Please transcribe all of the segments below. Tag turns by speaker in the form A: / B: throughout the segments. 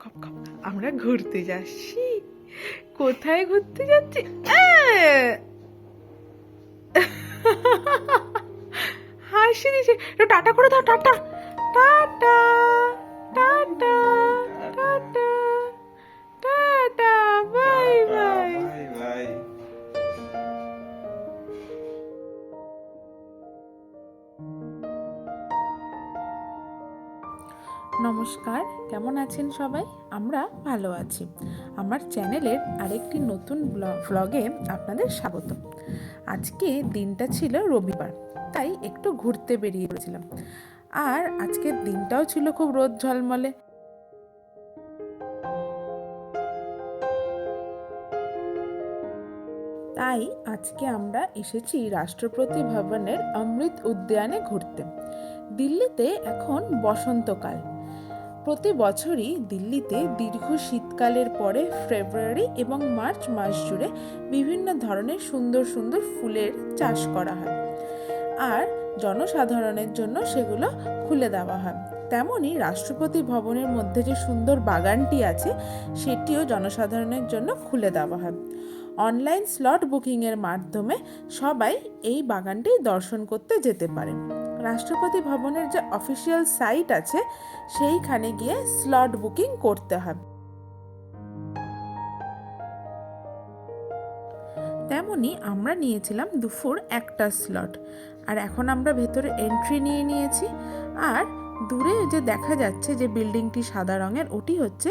A: খপ খপ আমরা ঘুরতে যাচ্ছি। কোথায় ঘুরতে যাচ্ছি! হাসি দিছে টাটা করে দাও, টাটা। Tata tata. নমস্কার, কেমন আছেন সবাই? আমরা ভালো আছি। আমার চ্যানেলের আরেকটি নতুন ভ্লগে আপনাদের স্বাগত। আজকে দিনটা ছিল রবিবার, তাই একটু ঘুরতে বেরিয়ে পড়েছিলাম। আর আজকের দিনটাও ছিল খুব রোদ ঝলমলে। তাই আজকে আমরা এসেছি রাষ্ট্রপতি ভবনের অমৃত উদ্যানে ঘুরতে। দিল্লিতে এখন বসন্তকাল। প্রতি বছরই দিল্লিতে দীর্ঘ শীতকালের পরে ফেব্রুয়ারি এবং মার্চ মাস জুড়ে বিভিন্ন ধরনের সুন্দর সুন্দর ফুলের চাষ করা হয়। আর জনসাধারণের জন্য সেগুলো খুলে দেওয়া হয়। তেমনই রাষ্ট্রপতি ভবনের মধ্যে যে সুন্দর বাগানটি আছে, সেটিও জনসাধারণের জন্য খুলে দেওয়া হয়। অনলাইন স্লট বুকিংয়ের মাধ্যমে সবাই এই বাগানটি দর্শন করতে যেতে পারে রাষ্ট্রপতি ভবনের যে অফিসিয়াল সাইট আছে, সেইখানে গিয়ে স্লট বুকিং করতে হবে। তেমনই আমরা নিয়েছিলাম দুপুর একটা স্লট আর এখন আমরা ভেতরে এন্ট্রি নিয়ে নিয়েছি। আর দূরে যে দেখা যাচ্ছে যে বিল্ডিংটি সাদা রঙের, ওটি হচ্ছে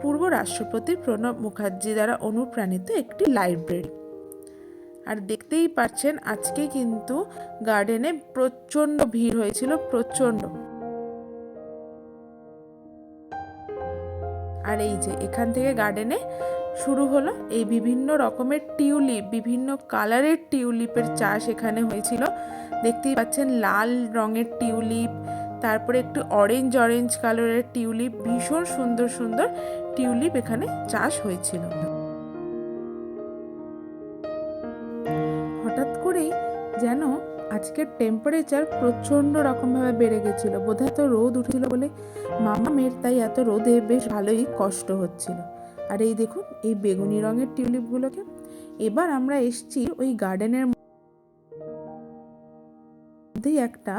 A: পূর্ব রাষ্ট্রপতি প্রণব মুখার্জি দ্বারা অনুপ্রাণিত একটি লাইব্রেরি আর দেখতেই পাচ্ছেন আজকে কিন্তু গার্ডেনে প্রচণ্ড ভিড় হয়েছিল, প্রচণ্ড। আর এই যে এখান থেকে গার্ডেনে শুরু হলো এই বিভিন্ন রকমের টিউলিপ, বিভিন্ন কালারের টিউলিপের চাষ এখানে হয়েছিল। দেখতেই পাচ্ছেন লাল রঙের টিউলিপ, তারপরে একটু অরেঞ্জ অরেঞ্জ কালারের টিউলিপ, ভীষণ সুন্দর সুন্দর টিউলিপ এখানে চাষ হয়েছিল। আজকের টেম্পারেচার প্রচণ্ড রকমভাবে বেড়ে গেছিল। বোধহয় তো রোদ উঠেছিল বলে মামামের তাই এত রোদে বেশ ভালোই কষ্ট হচ্ছিল। আর এই দেখুন, এই বেগুনি রঙের টিউলিপগুলোকে এবার আমরা এসছি ওই গার্ডেনের মধ্যেই একটা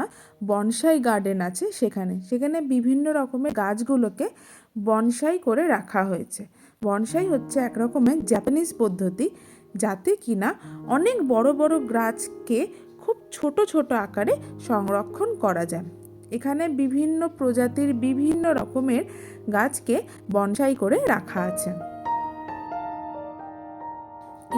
A: বনসাই গার্ডেন আছে সেখানে। সেখানে বিভিন্ন রকমের গাছগুলোকে বনসাই করে রাখা হয়েছে। বনসাই হচ্ছে এক রকমের জাপানিজ পদ্ধতি, যাতে কিনা অনেক বড় বড় গাছকে খুব ছোট ছোট আকারে সংরক্ষণ করা যায়। এখানে বিভিন্ন প্রজাতির বিভিন্ন রকমের গাছকে বনসাই করে রাখা আছে।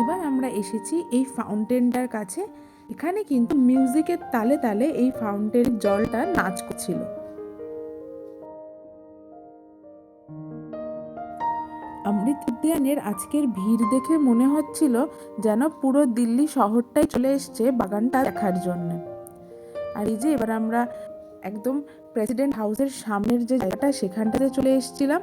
A: এবার আমরা এসেছি এই ফাউন্টেনটার কাছে। এখানে কিন্তু মিউজিকের তালে তালে এই ফাউন্টেন জলটা নাচ করছিল। অমৃত উদ্যানের আজকের ভিড় দেখে মনে হচ্ছিল যেন পুরো দিল্লি শহরটাই চলে এসছে বাগানটা দেখার জন্য। আর এই যে এবার আমরা একদম প্রেসিডেন্ট হাউসের সামনের যে জায়গাটা, সেখানটাতে চলে এসেছিলাম।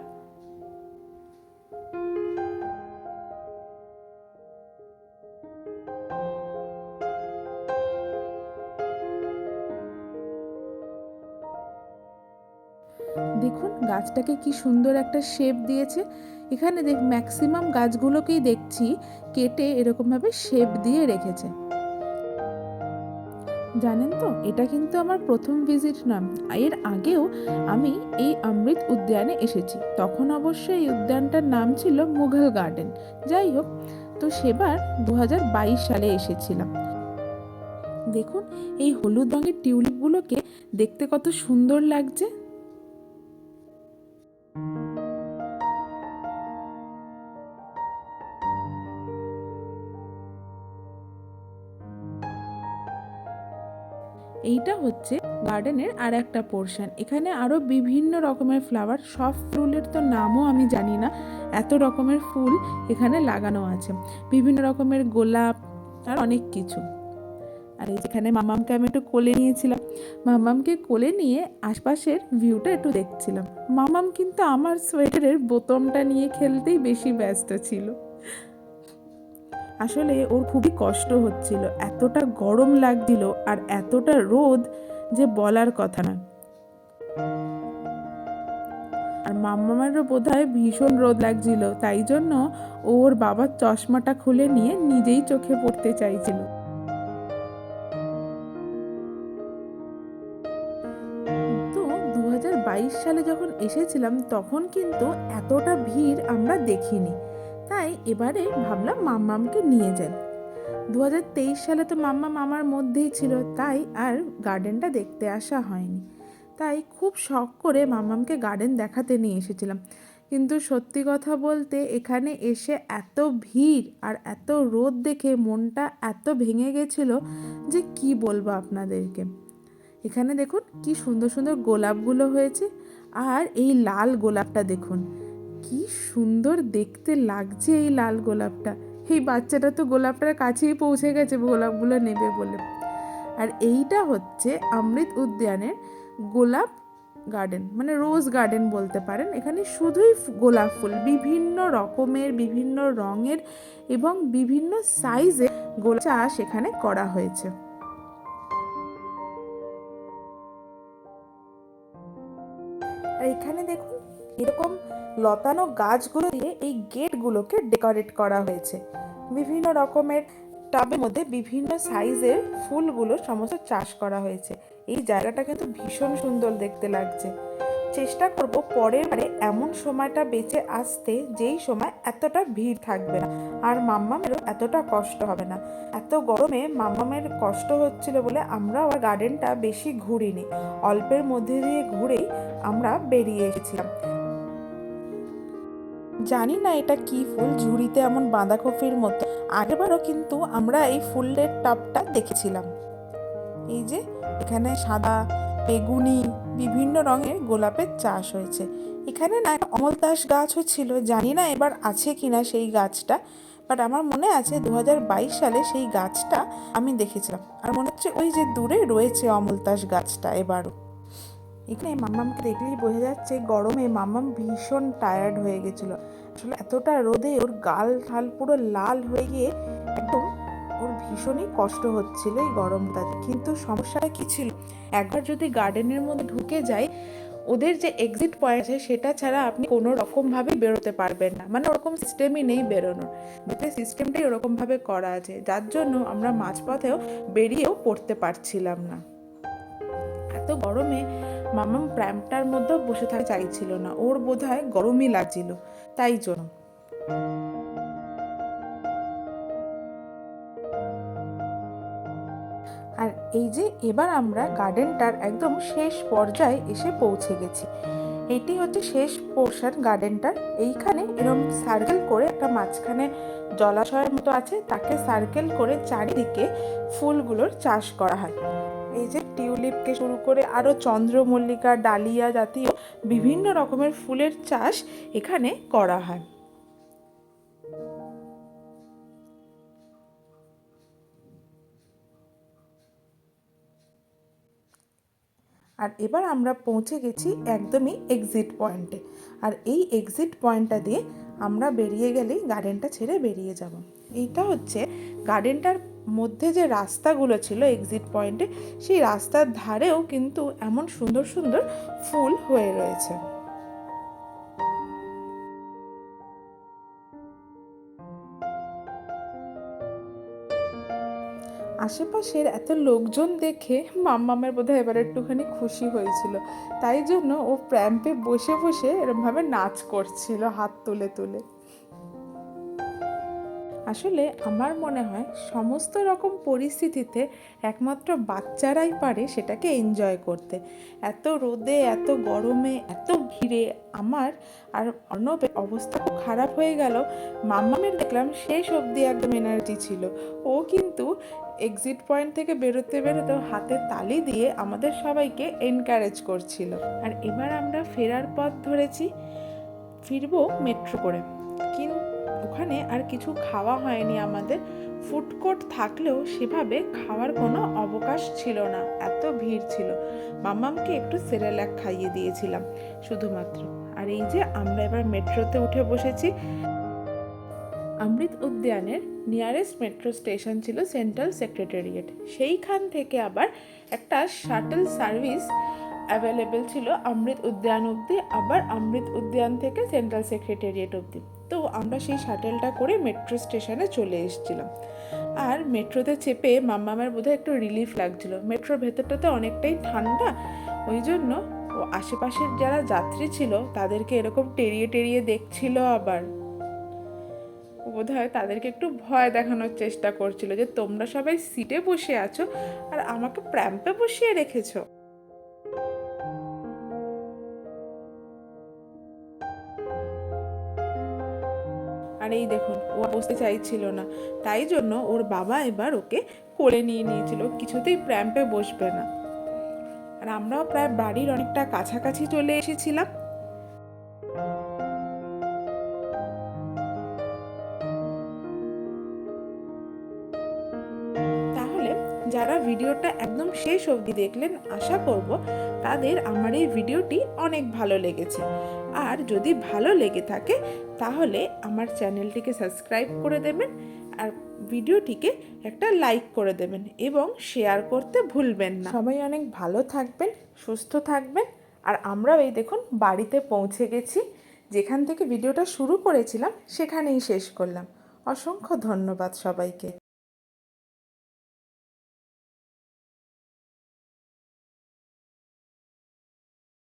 A: দেখুন, গাছটাকে কি সুন্দর একটা শেপ দিয়েছে। এখানে দেখ ম্যাক্সিমাম গাছগুলোকেই দেখছি কেটে এরকমভাবে শেপ দিয়ে রেখেছে। জানেন তো, এটা কিন্তু আমার প্রথম ভিজিট না। এর আগেও আমি এই অমৃত উদ্যানে এসেছি। তখন অবশ্য এই উদ্যানটার নাম ছিল মুঘল গার্ডেন। যাই হোক, তো সেবার দু হাজার বাইশ সালে এসেছিলাম। দেখুন, এই হলুদ রঙের টিউলিপগুলোকে দেখতে কত সুন্দর লাগছে। এইটা হচ্ছে গার্ডেনের আর একটা পোর্শন। এখানে আরও বিভিন্ন রকমের ফ্লাওয়ার, সব ফুলের তো নামও আমি জানি না, এত রকমের ফুল এখানে লাগানো আছে। বিভিন্ন রকমের গোলাপ, আর অনেক কিছু। আর যেখানে মামামকে আমি একটু কোলে নিয়েছিলাম, মামামকে কোলে নিয়ে আশপাশের ভিউটা একটু দেখছিলাম। মামাম কিন্তু আমার সোয়েটারের বোতমটা নিয়ে খেলতেই বেশি ব্যস্ত ছিল। আসলে ওর খুবই কষ্ট হচ্ছিল। এতটা গরম লাগছিল আর এতটা রোদ যে বলার কথা না। আর মাম্মামেরও বোধহয় ভীষণ রোদ লাগছিল। তাই জন্য ওর বাবার চশমাটা খুলে নিয়ে নিজেই চোখে পড়তে চাইছিল। সালে যখন এসেছিলাম, তখন কিন্তু এতটা ভিড় আমরা দেখিনি। তাই এবারে ভাবলাম মাম্মামকে নিয়ে যাই। দু হাজার তেইশ সালে তো মাম্মা মামার মধ্যেই ছিল, তাই আর গার্ডেনটা দেখতে আসা হয়নি। তাই খুব শখ করে মাম্মামকে গার্ডেন দেখাতে নিয়ে এসেছিলাম। কিন্তু সত্যি কথা বলতে এখানে এসে এত ভিড় আর এত রোদ দেখে মনটা এত ভেঙে গেছিল যে কি বলব আপনাদেরকে। এখানে দেখুন কি সুন্দর সুন্দর গোলাপগুলো হয়েছে, আর এই লাল গোলাপটা দেখুন। কি সুন্দর দেখতে লাগছে এই লাল গোলাপটা। এই বাচ্চাটা তো গোলাপটার কাছেই পৌঁছে গেছে, গোলাপগুলো নেবে বলে। আর এইটা হচ্ছে অমৃত উদ্যানের গোলাপ গার্ডেন মানে রোজ গার্ডেন বলতে পারেন। এখানে শুধুই গোলাপ ফুল, বিভিন্ন রকমের, বিভিন্ন রঙের এবং বিভিন্ন সাইজের গোলাপ চাষ এখানে করা হয়েছে। এখানে দেখুন, এরকম লতানো গাছগুলো দিয়ে এই গেটগুলোকে ডেকোরেট করা হয়েছে। বিভিন্ন রকমের টাবের মধ্যে বিভিন্ন সাইজের ফুলগুলো সমস্ত চাষ করা হয়েছে। এই জায়গাটা কিন্তু ভীষণ সুন্দর দেখতে লাগছে। চেষ্টা করব পরের বারে এমন সময়টা বেঁচে আসতে যেই সময় এতটা ভিড় থাকবে না। আর মাম্মামেরও এতটা কষ্ট হবে না। এত গরমে মাম্মামের কষ্ট হচ্ছিল বলে আমরা আর গার্ডেনটা বেশি ঘুরিনি। অল্পের মধ্যে দিয়ে ঘুরেই আমরা বেরিয়ে এসেছিলাম। জানি না এটা কি ফুল, ঝুড়িতে এমন বাঁধাকপির মতো। আগেবারও কিন্তু আমরা এই ফুলের টবটা দেখেছিলাম। এই যে, এখানে সাদা, বেগুনি, বিভিন্ন রঙের গোলাপের চাষ হয়েছে। এখানে না একটা অমলতাস গাছও ছিল, জানি না এবার আছে কিনা সেই গাছটা বাট আমার মনে আছে দু হাজার বাইশ সালে সেই গাছটা আমি দেখেছিলাম। আর মনে হচ্ছে ওই যে দূরে রয়েছে অমলতাস গাছটা এবারও। এখানে মাম্মামকে দেখলেই বোঝা যাচ্ছে গরমে মাম্মাম ভীষণ টায়ার্ড হয়ে গেছিল। আসলে এতটা রোদে ওর গাল ঠাল পুরো লাল হয়ে গিয়ে একদম ওর ভীষণই কষ্ট হচ্ছিল এই গরমটাতে কিন্তু সমস্যাটা কি ছিল? একবার যদি গার্ডেনের মধ্যে ঢুকে যায় ওদের যে এক্সিট পয়েন্ট আছে সেটা ছাড়া আপনি কোনো রকমভাবে বেরোতে পারবেন না। মানে ওরকম সিস্টেমই নেই বেরোনোর। ভেতরে সিস্টেমটাই ওরকমভাবে করা আছে, যার জন্য আমরা মাঝপথেও বেরিয়েও পড়তে পারছিলাম না। এত গরমে মামাম প্র্যামটার মধ্যে বসে থাকতে চাইছিল না। ওর বোধ হয় গরমই লাগছিল, তাই জন্য। আর এই যে এবার আমরা গার্ডেনটার একদম শেষ পর্যায়ে এসে পৌঁছে গেছি। এটি হচ্ছে শেষ পোর্শন গার্ডেনটার এইখানে এরকম সার্কেল করে একটা মাঝখানে জলাশয়ের মতো আছে, তাকে সার্কেল করে চারিদিকে ফুলগুলোর চাষ করা হয়। এই যে টিউলিপকে শুরু করে আরও চন্দ্রমল্লিকা, ডালিয়া জাতীয় বিভিন্ন রকমের ফুলের চাষ এখানে করা হয়। আর এবার আমরা পৌঁছে গেছি একদমই এক্সিট পয়েন্টে আর এই এক্সিট পয়েন্টটা দিয়ে আমরা বেরিয়ে গেলেই গার্ডেনটা ছেড়ে বেরিয়ে যাব। এইটা হচ্ছে গার্ডেনটার মধ্যে যে রাস্তাগুলো ছিল এক্সিট পয়েন্টে সেই রাস্তার ধারেও কিন্তু এমন সুন্দর সুন্দর ফুল হয়ে রয়েছে। আশেপাশের এত লোকজন দেখে মাম্মামের বোধহয় এবার একটুখানি খুশি হয়েছিল। তাই জন্য ও প্র্যাম্পে বসে বসে এরমভাবে নাচ করছিল হাত তুলে তুলে। আসলে আমার মনে হয় সমস্ত রকম পরিস্থিতিতে একমাত্র বাচ্চারাই পারে সেটাকে এনজয় করতে। এত রোদে, এত গরমে, এত ভিড়ে আমার আর অর্ণবের অবস্থা খারাপ হয়ে গেল। মাম্মামের দেখলাম শেষ অবধি একদম এনার্জি ছিল। ও কিন্তু এক্সিট পয়েন্ট থেকে বেরোতে বেরোতে হাতে তালি দিয়ে আমাদের সবাইকে এনকারেজ করছিল। আর এবার আমরা ফেরার পথ ধরেছি, ফিরবো মেট্রো করে। কিন্তু ওখানে আর কিছু খাওয়া হয়নি আমাদের। ফুড কোর্ট থাকলেও সেভাবে খাওয়ার কোনো অবকাশ ছিল না। এত ভিড় ছিল। মাম্মামকে একটু সেরেলাক খাইয়ে দিয়েছিলাম শুধুমাত্র। আর এই যে আমরা এবার মেট্রোতে উঠে বসেছি। অমৃত উদ্যানের নিয়ারেস্ট মেট্রো স্টেশন ছিল সেন্ট্রাল সেক্রেটারিয়েট সেইখান থেকে আবার একটা শাটল সার্ভিস অ্যাভেলেবেল ছিল অমৃত উদ্যান অবধি, আবার অমৃত উদ্যান থেকে সেন্ট্রাল সেক্রেটারিয়েট অবধি। তো আমরা সেই শাটেলটা করে মেট্রো স্টেশনে চলে এসেছিলাম। আর মেট্রোতে চেপে মাম্মামের বোধহয় একটু রিলিফ লাগছিল। মেট্রোর ভেতরটাতে অনেকটাই ঠান্ডা, ওই জন্য ও আশেপাশের যারা যাত্রী ছিল, তাদেরকে এরকম টেরিয়ে টেরিয়ে দেখছিল আবার। বোধ হয় তাদেরকে একটু ভয় দেখানোর চেষ্টা করছিল যে, তোমরা সবাই সিটে বসে আছো আর আমাকে প্র্যাম্পে বসিয়ে রেখেছো। আর এই দেখুন, ও বসতে চাইছিল না। তাই জন্য ওর বাবা এবার ওকে কোলে নিয়ে নিয়েছিল। কিছুতেই প্র্যাম্পে বসবে না। আর আমরাও প্রায় বাড়ির অনেকটা কাছাকাছি চলে এসেছিলাম। যারা ভিডিওটা একদম শেষ অবধি দেখলেন, আশা করব তাদের আমার এই ভিডিওটি অনেক ভালো লেগেছে। আর যদি ভালো লেগে থাকে, তাহলে আমার চ্যানেলটিকে সাবস্ক্রাইব করে দেবেন আর ভিডিওটিকে একটা লাইক করে দেবেন এবং শেয়ার করতে ভুলবেন না। সবাই অনেক ভালো থাকবেন, সুস্থ থাকবেন। আর আমরাও এই দেখুন বাড়িতে পৌঁছে গেছি। যেখান থেকে ভিডিওটা শুরু করেছিলাম, সেখানেই শেষ করলাম। অসংখ্য ধন্যবাদ সবাইকে।